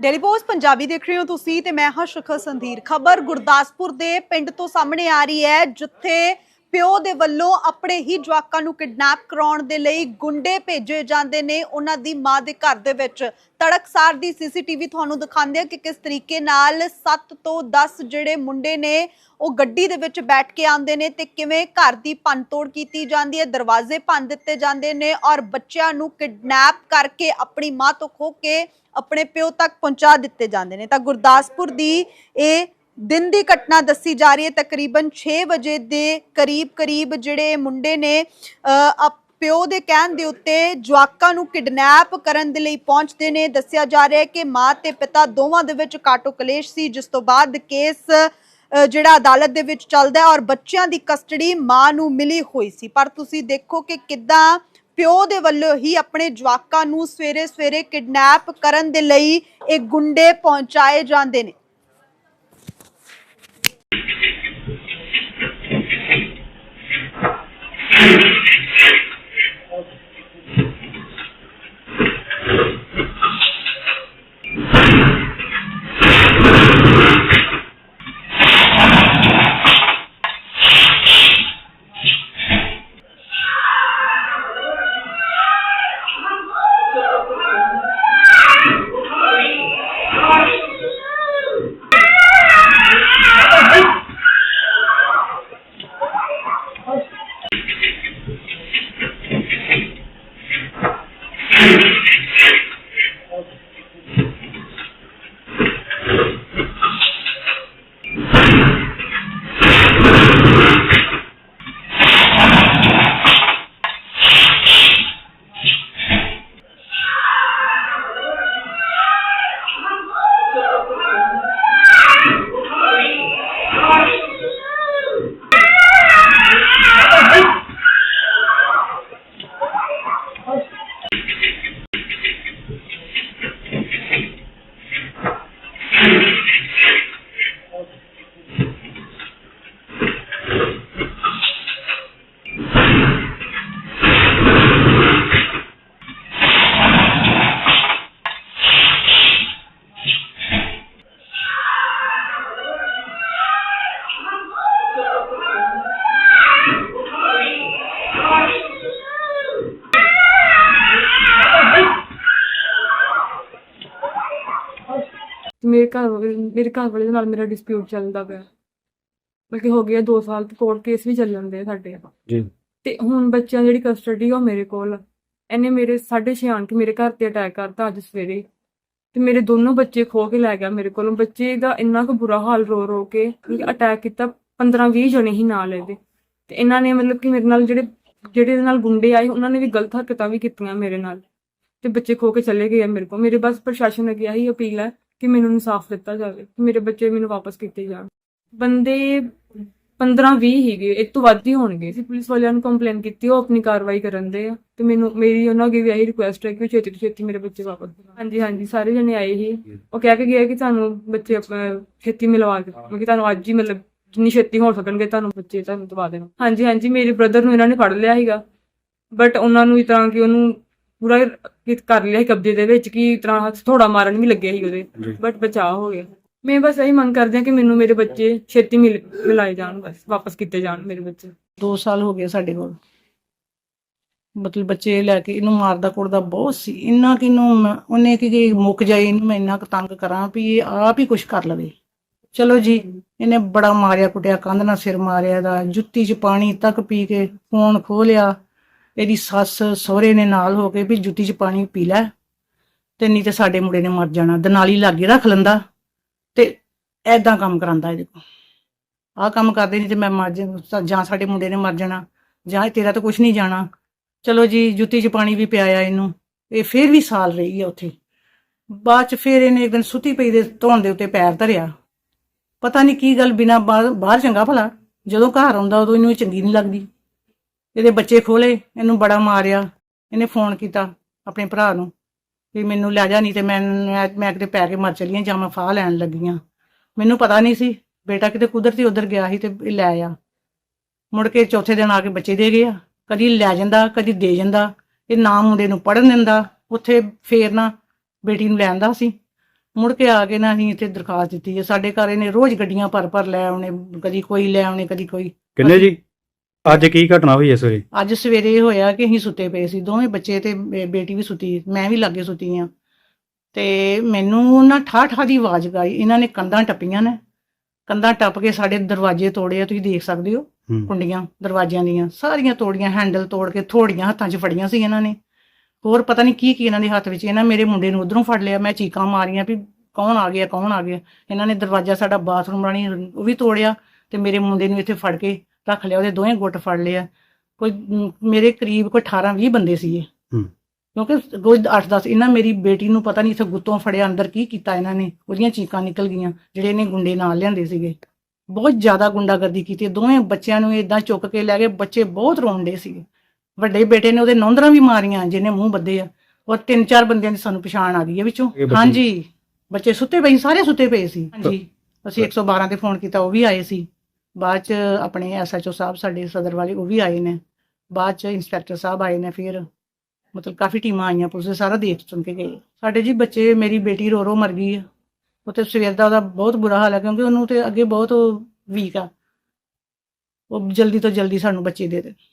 Daily post Punjabi ਦੇਖ ਰਹੇ ਹੋ ਤੁਸੀਂ ਤੇ ਮੈਂ ਹਾਂ ਸ਼ਿਖਰ ਸੰਧੀਰ ਖਬਰ ਗੁਰਦਾਸਪੁਰ ਦੇ ਪਿੰਡ ਤੋਂ ਸਾਹਮਣੇ ਆ ਰਹੀ ਹੈ, ਜਿੱਥੇ ਪਿਓ ਦੇ ਵੱਲੋਂ ਆਪਣੇ ਹੀ ਜਵਾਕਾਂ ਨੂੰ ਕਿਡਨੈਪ ਕਰਾਉਣ ਦੇ ਲਈ ਗੁੰਡੇ ਭੇਜੇ ਜਾਂਦੇ ਨੇ। ਉਹਨਾਂ ਦੀ ਮਾਂ ਦੇ ਘਰ ਦੇ ਵਿੱਚ ਤੜਕਸਾਰ ਦੀ ਸੀਸੀਟੀਵੀ ਤੁਹਾਨੂੰ ਦਿਖਾਉਂਦੇ ਆ ਕਿ ਕਿਸ ਤਰੀਕੇ ਨਾਲ 7 ਤੋਂ 10 ਜਿਹੜੇ ਮੁੰਡੇ ਨੇ, ਉਹ ਗੱਡੀ ਦੇ ਵਿੱਚ ਬੈਠ ਕੇ ਆਉਂਦੇ ਨੇ ਤੇ ਕਿਵੇਂ ਘਰ ਦੀ ਭੰਨਤੋੜ ਕੀਤੀ ਜਾਂਦੀ ਹੈ, ਦਰਵਾਜ਼ੇ ਭੰਨ ਦਿੱਤੇ ਜਾਂਦੇ ਨੇ ਔਰ ਬੱਚਿਆਂ ਨੂੰ ਕਿਡਨੈਪ ਕਰਕੇ ਆਪਣੀ ਮਾਂ ਤੋਂ ਖੋ ਕੇ ਆਪਣੇ ਪਿਓ ਤੱਕ ਪਹੁੰਚਾ ਦਿੱਤੇ ਜਾਂਦੇ ਨੇ। ਤਾਂ ਗੁਰਦਾਸਪੁਰ ਦੀ ਇਹ ਦਿਨ ਦੀ ਘਟਨਾ ਦੱਸੀ ਜਾ ਰਹੀ ਹੈ ਤਕਰੀਬਨ 6 ਵਜੇ ਦੇ ਕਰੀਬ ਕਰੀਬ ਜਿਹੜੇ ਮੁੰਡੇ ਨੇ ਅ, ਅਪ- ਪਿਓ ਦੇ ਕਹਿਣ ਦੇ ਉੱਤੇ ਜਵਾਕਾਂ ਨੂੰ ਕਿਡਨੈਪ ਕਰਨ ਦੇ ਲਈ ਪਹੁੰਚਦੇ ਨੇ। ਦੱਸਿਆ ਜਾ ਰਿਹਾ ਹੈ ਕਿ ਮਾਂ ਤੇ ਪਿਤਾ ਦੋਵਾਂ ਦੇ ਵਿੱਚ ਕਾਟੋ ਕਲੇਸ਼ ਸੀ ਜਿਸ ਤੋਂ ਬਾਅਦ ਕੇਸ ਅ, ਜਿਹੜਾ ਅਦਾਲਤ ਦੇ ਵਿੱਚ ਚੱਲਦਾ ਹੈ ਔਰ ਬੱਚਿਆਂ ਦੀ ਕਸਟਡੀ ਮਾਂ ਨੂੰ ਮਿਲੀ ਹੋਈ ਸੀ। ਪਰ ਤੁਸੀਂ ਦੇਖੋ ਕਿ ਕਿੱਦਾਂ ਪਿਓ ਦੇ ਵੱਲੋਂ ਹੀ ਆਪਣੇ ਜਵਾਕਾਂ ਨੂੰ ਸਵੇਰੇ ਸਵੇਰੇ ਕਿਡਨੈਪ ਕਰਨ ਦੇ ਲਈ ਇਹ ਗੁੰਡੇ ਪਹੁੰਚਾਏ ਜਾਂਦੇ ਨੇ। ਮੇਰੇ ਘਰ ਮੇਰੇ ਘਰ ਵਾਲੇ ਦੇ ਨਾਲ ਮੇਰਾ ਡਿਸਪਿਊਟ ਚੱਲਦਾ ਪਿਆ। ਬਲਕਿ ਹੋ ਗਿਆ 2 ਸਾਲ ਤੋਂ ਕੋਰਟ ਕੇਸ ਵੀ ਚੱਲ ਜਾਂਦੇ ਆ ਸਾਡੇ। ਜੀ। ਤੇ ਹੁਣ ਬੱਚਿਆਂ ਦੀ ਜਿਹੜੀ ਕਸਟਡੀ ਆ ਉਹ ਮੇਰੇ ਕੋਲ। ਇਹਨੇ ਮੇਰੇ 6:30 ਆਣ ਕੇ ਮੇਰੇ ਘਰ ਤੇ ਅਟੈਕ ਕਰਤਾ ਅੱਜ ਸਵੇਰੇ। ਤੇ ਮੇਰੇ ਦੋਨੋਂ ਬੱਚੇ ਖੋ ਕੇ ਲੈ ਗਿਆ ਮੇਰੇ ਕੋਲੋਂ। ਬੱਚੇ ਦਾ ਇੰਨਾ ਕੁ ਬੁਰਾ ਹਾਲ ਰੋ ਰੋ ਕੇ ਅਟੈਕ ਕੀਤਾ 15 20 ਜਣੇ ਹੀ ਨਾਲ ਇਹਦੇ। ਤੇ ਇਹਨਾਂ ਨੇ ਮਤਲਬ ਕਿ ਮੇਰੇ ਨਾਲ ਜਿਹੜੇ ਜਿਹੜੇ ਇਹਦੇ ਨਾਲ ਗੁੰਡੇ ਆਏ ਉਹਨਾਂ ਨੇ ਵੀ ਗਲਤ ਹਰਕਤਾਂ ਵੀ ਕੀਤੀਆਂ ਮੇਰੇ ਨਾਲ। ਤੇ ਬੱਚੇ ਖੋ ਕੇ ਚਲੇ ਗਏ ਆ ਮੇਰੇ ਕੋਲ। ਮੇਰੇ ਬਸ ਪ੍ਰਸ਼ਾਸਨ ਅੱਗੇ ਆਹੀ ਅਪੀਲ ਹੈ ਕਿ ਮੈਨੂੰ ਇਨਸਾਫ ਦਿੱਤਾ ਜਾਵੇ ਮੇਰੇ ਬੱਚੇ ਮੈਨੂੰ ਵਾਪਸ ਕੀਤੇ ਜਾਣ। ਬੰਦੇ 15 20 ਹੀਗੇ ਇਹ ਤੋਂ ਵੱਧ ਹੀ ਹੋਣਗੇ। ਸੀ ਪੁਲਿਸ ਵਾਲਿਆਂ ਨੂੰ ਕੰਪਲੇਨ ਕੀਤੀ ਉਹ ਆਪਣੀ ਕਾਰਵਾਈ ਕਰਨ ਦੇ ਆ। ਤੇ ਮੈਨੂੰ ਮੇਰੀ ਉਹਨਾਂ ਅੱਗੇ ਵੀ ਇਹੀ ਰਿਕੁਐਸਟ ਹੈ ਕਿ ਉਹ ਛੇਤੀ ਤੋਂ ਛੇਤੀ ਮੇਰੇ ਬੱਚੇ ਵਾਪਸ ਹਾਂਜੀ ਹਾਂਜੀ ਸਾਰੇ ਜਣੇ ਆਏ ਹੀ। ਉਹ ਕਹਿ ਕੇ ਗਏ ਕਿ ਤੁਹਾਨੂੰ ਬੱਚੇ ਅਹ, ਛੇਤੀ ਮਿਲਵਾ ਕੇ ਮਤਲਬ ਕਿ ਤੁਹਾਨੂੰ ਅੱਜ ਹੀ ਮਤਲਬ ਜਿੰਨੀ ਛੇਤੀ ਹੋ ਸਕਣਗੇ ਤੁਹਾਨੂੰ ਬੱਚੇ ਤੁਹਾਨੂੰ ਦਵਾ ਦੇਣਾ ਹਾਂਜੀ ਹਾਂਜੀ ਮੇਰੇ ਬ੍ਰਦਰ ਨੂੰ ਇਹਨਾਂ ਨੇ ਫੜ ਲਿਆ ਸੀਗਾ। ਬਟ ਉਹਨਾਂ ਨੂੰ ਇਸ ਤਰ੍ਹਾਂ ਕਿ ਉਹਨੂੰ ਪੂਰਾ ਕਿ ਕਰ ਲਿਆ ਸੀ ਕਬਜ਼ੇ ਦੇ ਵਿੱਚ ਕਿ ਤਰ੍ਹਾਂ ਥੋੜਾ ਮਾਰਨ ਵੀ ਲੱਗਿਆ ਸੀ ਉਹਦੇ। ਬਟ ਬਚਾਅ ਹੋ ਗਿਆ। ਮੈਂ ਬਸ ਇਹੀ ਮੰਗ ਕਰਦੀ ਹਾਂ ਕਿ ਮੈਨੂੰ ਮੇਰੇ ਬੱਚੇ ਛੇਤੀ ਮਿਲ ਮਿਲਾਏ ਜਾਣ ਬਸ ਵਾਪਸ ਕੀਤੇ ਜਾਣ ਮੇਰੇ ਬੱਚੇ। 2 ਸਾਲ ਹੋ ਗਏ ਸਾਡੇ ਕੋਲ। ਮਤਲਬ ਬੱਚੇ ਲੈ ਕੇ ਇਹਨੂੰ ਮਾਰਦਾ ਕੁੱਟਦਾ ਬਹੁਤ ਸੀ। ਇੰਨਾ ਕਿ ਇਹਨੂੰ ਮੈਂ- ਉਹਨੇ ਕਿ ਕਿ ਮੁੱਕ ਜਾਏ ਇਹਨੂੰ ਮੈਂ ਇੰਨਾ ਕੁ ਤੰਗ ਕਰਾਂ ਵੀ ਇਹ ਆਪ ਹੀ ਕੁਛ ਕਰ ਲਵੇ। ਚਲੋ ਜੀ ਇਹਨੇ ਬੜਾ ਮਾਰਿਆ ਕੁੱਟਿਆ ਕੰਧ ਨਾਲ ਸਿਰ ਮਾਰਿਆ ਦਾ ਜੁੱਤੀ 'ਚ ਪਾਣੀ ਤੱਕ ਪੀ ਕੇ ਫੋਨ ਖੋਲਿਆ ਇਹਦੀ ਸੱਸ ਸਹੁਰੇ ਨੇ ਨਾਲ ਹੋ ਕੇ ਵੀ ਜੁੱਤੀ 'ਚ ਪਾਣੀ ਪੀ ਲੈ ਤੇ ਨਹੀਂ ਤੇ ਸਾਡੇ ਮੁੰਡੇ ਨੇ ਮਰ ਜਾਣਾ, ਦਨਾਲੀ ਲਾਗੇ ਰੱਖ ਲੈਂਦਾ ਤੇ ਐਦਾਂ ਕੰਮ ਕਰਾਂਦਾ ਇਹਦੇ ਕੋਲ। ਆਹ ਕੰਮ ਕਰਦੇ ਨਹੀਂ ਤੇ ਮੈਂ ਮਰ ਜਾ ਜਾਂ ਸਾਡੇ ਮੁੰਡੇ ਨੇ ਮਰ ਜਾਣਾ, ਜਾਂ ਤੇਰਾ ਤਾਂ ਕੁਝ ਨਹੀਂ ਜਾਣਾ। ਚਲੋ ਜੀ, ਜੁੱਤੀ 'ਚ ਪਾਣੀ ਵੀ ਪਿਆਇਆ ਇਹਨੂੰ, ਇਹ ਫੇਰ ਵੀ ਸਾਲ ਰਹੀ ਆ ਉੱਥੇ। ਬਾਅਦ 'ਚ ਫੇਰ ਇਹਨੇ ਇੱਕ ਦਿਨ ਸੁੱਤੀ ਪਈ ਦੇ ਧੌਣ ਦੇ ਉੱਤੇ ਪੈਰ ਧਰਿਆ। ਪਤਾ ਨਹੀਂ ਕੀ ਗੱਲ ਬਿਨਾ ਬਾਹਰ ਬਾਹਰ ਚੰਗਾ ਭਲਾ, ਜਦੋਂ ਘਰ ਆਉਂਦਾ ਉਦੋਂ ਇਹਨੂੰ ਇਹ ਚੰਗੀ ਨਹੀਂ ਲੱਗਦੀ। ਇਹਦੇ ਬੱਚੇ ਖੋਲੇ, ਇਹਨੂੰ ਬੜਾ ਮਾਰਿਆ, ਇਹਨੇ ਫੋਨ ਕੀਤਾ ਆਪਣੇ ਭਰਾ ਨੂੰ ਵੀ ਮੈਨੂੰ ਲੈ ਜਾ, ਨਹੀਂ ਤੇ ਮੈਂ ਮੈਂ ਕਿਤੇ ਪੈ ਕੇ ਮਰ ਚਲੀ ਜਾਂ ਮੈਂ ਫਾਹ ਲੈਣ ਲੱਗੀ ਮੈਨੂੰ ਪਤਾ ਨਹੀਂ ਸੀ, ਬੇਟਾ ਕਿਤੇ ਕੁਦਰਤੀ ਉਧਰ ਗਿਆ ਸੀ ਤੇ ਲੈ ਆ। ਮੁੜ ਕੇ ਚੌਥੇ ਦਿਨ ਆ ਕੇ ਬੱਚੇ ਦੇ ਗਿਆ, ਕਦੀ ਲੈ ਜਾਂਦਾ, ਕਦੀ ਦੇ ਜਾਂਦਾ, ਇਹ ਨਾ ਮੁੰਡੇ ਨੂੰ ਪੜਨ ਦਿੰਦਾ, ਉੱਥੇ ਫੇਰ ਨਾ ਬੇਟੀ ਨੂੰ ਲੈਂਦਾ ਸੀ। ਮੁੜ ਕੇ ਆ ਕੇ ਨਾ ਅਸੀਂ ਇੱਥੇ ਦਰਖਾਸਤ ਦਿੱਤੀ ਹੈ ਸਾਡੇ ਘਰ ਇਹਨੇ ਰੋਜ਼ ਗੱਡੀਆਂ ਭਰ ਭਰ ਲੈ ਆਉਣੇ, ਕਦੀ ਕੋਈ ਲੈ ਆਉਣੇ, ਕਦੀ ਕੋਈ। ਕਿੰਨੇ ਜੀ? ਅੱਜ ਕੀ ਘਟਨਾ ਹੋਈ ਇਸ ਵੇਲੇ ਅੱਜ ਸਵੇਰੇ ਹੋਇਆ ਕਿ ਅਸੀਂ ਸੁੱਤੇ ਪਏ ਸੀ ਦੋਵੇਂ ਬੱਚੇ ਤੇ ਬੇ- ਬੇਟੀ ਵੀ ਸੁੱਤੀ ਮੈਂ ਵੀ ਲਾਗੇ ਸੁੱਤੀ ਆ। ਤੇ ਮੈਨੂੰ ਨਾ ਠਾ ਠਾ ਦੀ ਆਵਾਜ਼ ਗਾਈ ਇਹਨਾਂ ਨੇ ਕੰਧਾਂ ਟੱਪੀਆਂ ਨੇ। ਕੰਧਾਂ ਟੱਪ ਕੇ ਸਾਡੇ ਦਰਵਾਜ਼ੇ ਤੋੜੇ ਆ ਤੁਸੀਂ ਦੇਖ ਸਕਦੇ ਹੋ ਹੂੰ। ਕੁੰਡੀਆਂ ਦਰਵਾਜ਼ਿਆਂ ਦੀਆਂ। ਸਾਰੀਆਂ ਤੋੜੀਆਂ ਹੈਂਡਲ ਤੋੜ ਕੇ ਥੋੜੀਆਂ ਹੱਥਾਂ 'ਚ ਫੜੀਆਂ ਸੀ ਇਹਨਾਂ ਨੇ। ਹੋਰ ਪਤਾ ਨਹੀਂ ਕੀ ਕੀ ਇਹਨਾਂ ਦੇ ਹੱਥ ਵਿੱਚ ਇਹਨਾਂ ਮੇਰੇ ਮੁੰਡੇ ਨੂੰ ਉਧਰੋਂ ਫੜ ਲਿਆ ਮੈਂ ਚੀਕਾਂ ਮਾਰੀਆਂ ਵੀ ਕੌਣ ਆ ਗਿਆ ਕੌਣ ਆ ਗਿਆ। ਇਹਨਾਂ ਨੇ ਦਰਵਾਜ਼ਾ ਸਾਡਾ ਬਾਥਰੂਮ ਰਾਣੀ ਉਹ ਵੀ ਤੋੜਿਆ ਤੇ ਮੇਰੇ ਮੁੰਡੇ ਨੂੰ ਇੱਥੇ ਫੜ ਕੇ ਰੱਖ ਲਿਆ ਉਹਦੇ ਦੋਵੇਂ ਗੁੱਟ ਫੜ ਲਿਆ ਕੋਈ ਮੇਰੇ ਕਰੀਬ ਕੋਈ 18 20 ਬੰਦੇ ਸੀ ਹੂੰ। ਕਿਉਂਕਿ ਰੋਜ਼ 8 10 ਇਹਨਾਂ ਮੇਰੀ ਬੇਟੀ ਨੂੰ ਪਤਾ ਨਹੀਂ ਇੱਥੇ ਗੁੱਤੋਂ ਫੜਿਆ ਅੰਦਰ ਕੀ ਕੀਤਾ ਇਹਨਾਂ ਨੇ ਉਹਦੀਆਂ ਚੀਕਾਂ ਨਿਕਲ ਗਈਆਂ ਜਿਹੜੇ ਇਹਨੇ ਗੁੰਡੇ ਨਾਲ ਲਿਆਂਦੇ ਸੀਗੇ। ਬਹੁਤ ਜ਼ਿਆਦਾ ਗੁੰਡਾਗਰਦੀ ਕੀਤੀ ਦੋਵੇਂ ਬੱਚਿਆਂ ਨੂੰ ਇਦਾਂ ਚੁੱਕ ਕੇ ਲੈ ਗਏ ਬੱਚੇ ਬਹੁਤ ਰੋਂਦੇ ਸੀਗੇ। ਵੱਡੇ ਬੇਟੇ ਨੇ ਉਹਦੇ ਨੌਂਦਰਾਂ ਵੀ ਮਾਰੀਆਂ ਜਿਹਨੇ ਮੂੰਹ ਬੱਦੇ ਆ। ਔਰ ਤਿੰਨ ਚਾਰ ਬੰਦਿਆਂ ਦੀ ਸਾਨੂੰ ਪਛਾਣ ਆ ਗਈ ਹੈ ਵਿੱਚੋਂ। ਹਾਂਜੀ। ਬੱਚੇ ਸੁੱਤੇ ਪਏ ਸੀ, ਸਾਰੇ ਸੁੱਤੇ ਪਏ ਸੀ। ਹਾਂਜੀ। ਅਸੀਂ 112 ਤੇ ਫੋਨ ਕੀਤਾ ਉਹ ਵੀ ਆਏ ਸੀ। ਬਾਅਦ ਚ ਆਪਣੇ ਐਸਐਚਓ ਸਾਹਿਬ ਸਾਡੇ ਸਦਰ ਵਾਲੇ ਉਹ ਵੀ ਆਏ ਨੇ। ਬਾਅਦ ਚ ਇੰਸਪੈਕਟਰ ਸਾਹਿਬ ਆਏ ਨੇ ਫਿਰ। ਮਤਲਬ ਕਾਫੀ ਟੀਮਾਂ ਆਈਆਂ ਪੁਲਿਸ ਦੇ, ਸਾਰਾ ਦੇਖ ਸੁਣ ਕੇ ਗਏ। ਸਾਡੇ ਜੀ ਬੱਚੇ, ਮੇਰੀ ਬੇਟੀ ਰੋ ਰੋ ਮਰ ਗਈ ਆ। ਉਹ ਤੇ ਸਵੇਰ ਦਾ ਉਹਦਾ ਬਹੁਤ ਬੁਰਾ ਹਾਲ ਹੈ ਕਿਉਂਕਿ ਉਹਨੂੰ ਤੇ ਅੱਗੇ ਬਹੁਤ ਵੀਕ ਆ। ਉਹ ਜਲਦੀ ਤੋਂ ਜਲਦੀ ਸਾਨੂੰ ਬੱਚੇ ਦੇ ਦੇ।